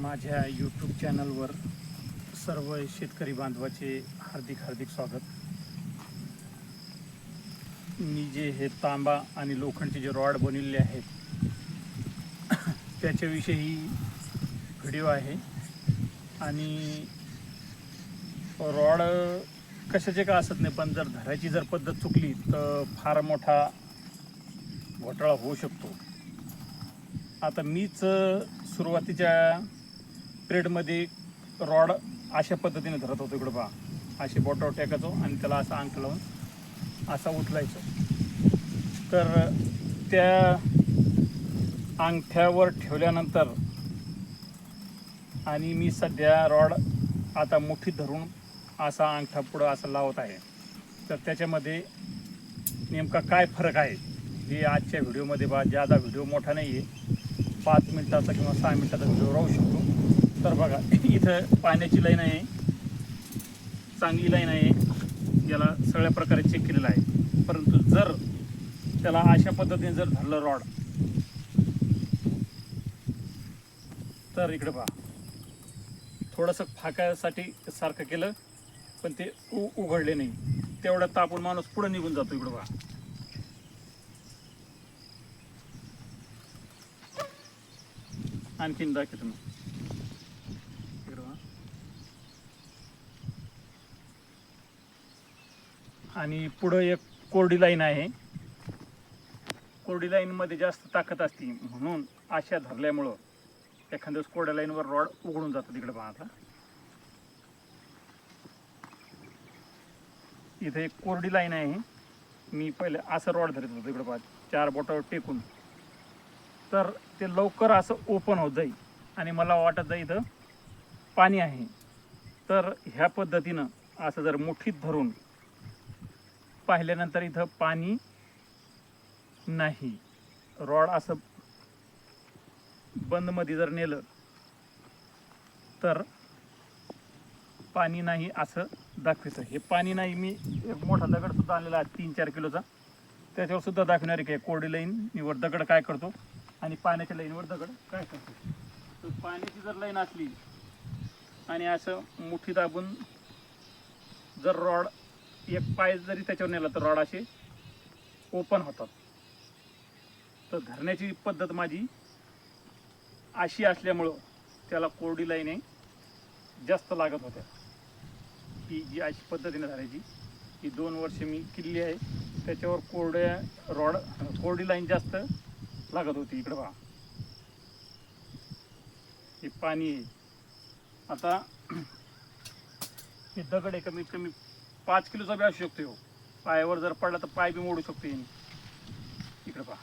माझ्या यूट्यूब चॅनलवर सर्व शेतकरी बांधवाचे हार्दिक हार्दिक स्वागत. मी जे हे तांबा आणि लोखंडचे जे रॉड बनवलेले आहेत त्याच्याविषयी व्हिडिओ आहे. आणि रॉड कशाचे का असत नाही पण जर धरायची जर पद्धत चुकली तर फार मोठा घोटाळा होऊ शकतो. आता मीच सुरुवातीच्या पिरियडमध्ये रॉड अशा पद्धतीने धरत होतो इकडं पहा. अशी बोटावर टेकायचो आणि त्याला असा अंक लावून असा उचलायचो. तर त्या अंगठ्यावर ठेवल्यानंतर आणि मी सध्या रॉड आता मुठीत धरून असा अंगठा पुढं असं लावत आहे. तर त्याच्यामध्ये नेमका काय फरक आहे हे आजच्या व्हिडिओमध्ये बा ज्यादा व्हिडिओ मोठा नाही आहे पाच मिनटाचा किंवा सहा मिनिटाचा व्हिडिओ राहू शकतो. तर बघा इथं पाण्याची लाईन आहे. चांगली लाईन आहे. याला सगळ्या प्रकारे चेक केलेलं आहे. परंतु जर त्याला अशा पद्धतीने जर धरलं रॉड तर इकडे पहा. थोडंसं फाकायसाठी सारखं केलं पण ते उ उघडले नाही. तेवढ्यात तापून माणूस पुढे निघून जातो इकडे पहा. आणखीन दाखवतो मी इकडं पहा. आणि पुढं एक कोरडी लाईन आहे. कोरडी लाईनमध्ये जास्त ताकद असते म्हणून आशा धरल्यामुळं एखाद्या कोरड्या लाईनवर रॉड उघडून जातो तिकडे पहा आता. इथे एक कोरडी लाईन आहे. मी पहिले असं रॉड धरत होतो तिकडे पाहत. चार बोटावर टेकून. तर ते लवकर असं ओपन होत जाईल आणि मला वाटत जाईल इथं पाणी आहे. तर ह्या पद्धतीनं असं जर मुठीत धरून पाहिल्यानंतर इथं पाणी नाही. रॉड असं बंदमध्ये जर नेलं तर पाणी नाही असं दाखवायचं हे पाणी नाही मी एक मोठा दगडसुद्धा आणलेला आहे तीन चार किलोचा. त्याच्यावर सुद्धा दाखवणार आहे की कोरडी लाईनवर दगड काय करतो आणि पाण्याच्या लाईनवर दगड काय करतो. तर पाण्याची जर लाईन असली आणि असं मुठी दाबून जर रॉड एक पाय जरी त्याच्यावर नेला तर रॉड असे ओपन होतात. तर धरण्याची पद्धत माझी अशी असल्यामुळं त्याला कोरडी लाईने जास्त लागत होत्या. ही जी अशी पद्धतीने धरायची ही दोन वर्ष मी किल्ली आहे. त्याच्यावर कोरड्या रॉड कोरडी लाईन जास्त लागत होती इकडं पहा हे पाणी आहे. आता हे दगड आहे कमीत कमी पाच किलोचा बी असू शकतो हो. पायावर जर पडला तर पाय बी मोडू शकतो इकडे पहा.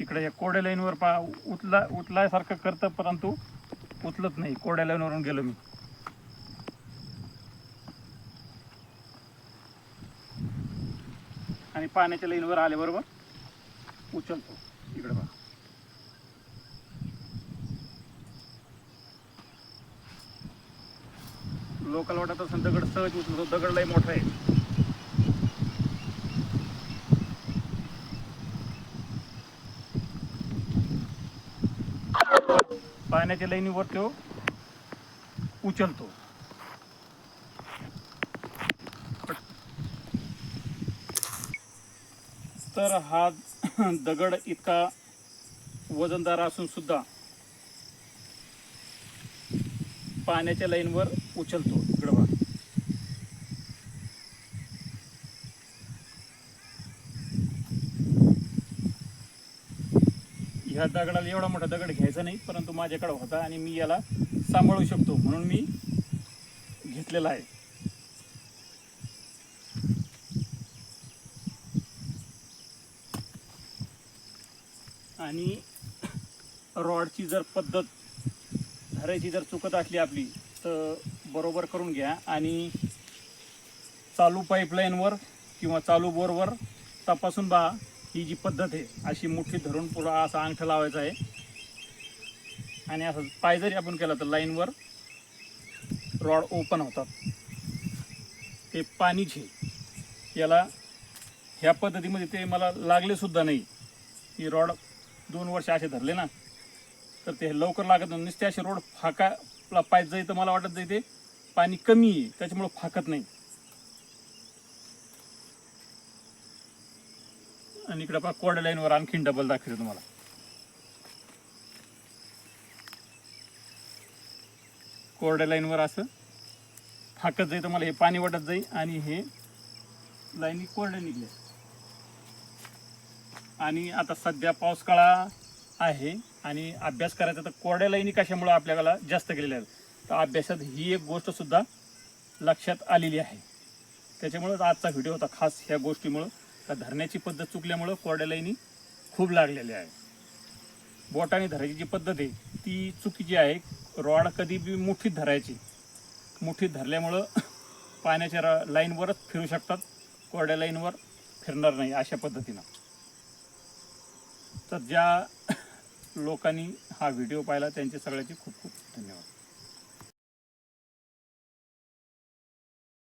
इकडे या कोड्या लाईनवर पा उतला उचलायसारखं करतं परंतु उचलत नाही. कोरड्या लाईनवरून गेलो मी. आणि पाण्याच्या लाईनवर आल्याबरोबर उचलतो. इकडे बघा. लोकल वाटत असेल दगड सहज उचलतो. दगड लय मोठा आहे. पाण्याच्या लाईनीवर तो हो, उचलतो. तर हा दगड इतका वजनदार असून सुद्धा पाण्याच्या लाईनवर उचलतो गडवा. ह्या दगडाला एवढा मोठा दगड घ्यायचा नाही परंतु माझ्याकडे होता आणि मी याला सांभाळू शकतो म्हणून मी घेतलेला आहे. आणि रॉडची जर पद्धत धरायची जर चुकत असली आपली तर बरोबर करून घ्या. आणि चालू पाईपलाईनवर किंवा चालू बोरवर तपासून बा ही जी पद्धत आहे अशी मोठी धरून पुरा असा अंगठा लावायचा आहे. आणि असं पाय जरी आपण केला तर लाईनवर रॉड ओपन होतात. ते पाणीचे याला ह्या पद्धतीमध्ये ते मला लागले सुद्धा नाही. की रॉड दोन वर्ष असे धरले ना तर ते लवकर लागत नाही. नुसते असे रोड फाका पाहिजे जाई तर मला वाटत जाई ते पाणी कमी आहे त्याच्यामुळं फाकत नाही. आणि इकडे पहा कोरड्या लाईनवर आणखीन डबल दाखवतो तुम्हाला. कोरड्या लाईनवर असं फाकत जाई तर मला हे पाणी वाटत जाई आणि हे लाईनी कोरड्या निघल्या. आणि आता सध्या पाऊस काळा आहे आणि अभ्यास करायचा तर कोरड्या लाईनी कशामुळे आपल्याला जास्त केलेल्या आहेत? तर अभ्यासात ही एक गोष्टसुद्धा लक्षात आलेली आहे. त्याच्यामुळंच आजचा व्हिडिओ होता खास ह्या गोष्टीमुळं. का धरण्याची पद्धत चुकल्यामुळं कोरड्या लाईनी खूप लागलेल्या आहे बोटाने धरायची जी पद्धत आहे ती चुकीची आहे. रॉड कधी बी मुठीत धरायची. मुठीत धरल्यामुळं पाण्याच्या र लाईनवरच फिरू शकतात. कोरड्या लाईनवर फिरणार नाही अशा पद्धतीनं. तर ज्या लोकांनी हा व्हिडिओ पाहिला त्यांचे सगळ्याचे खूप खूप धन्यवाद.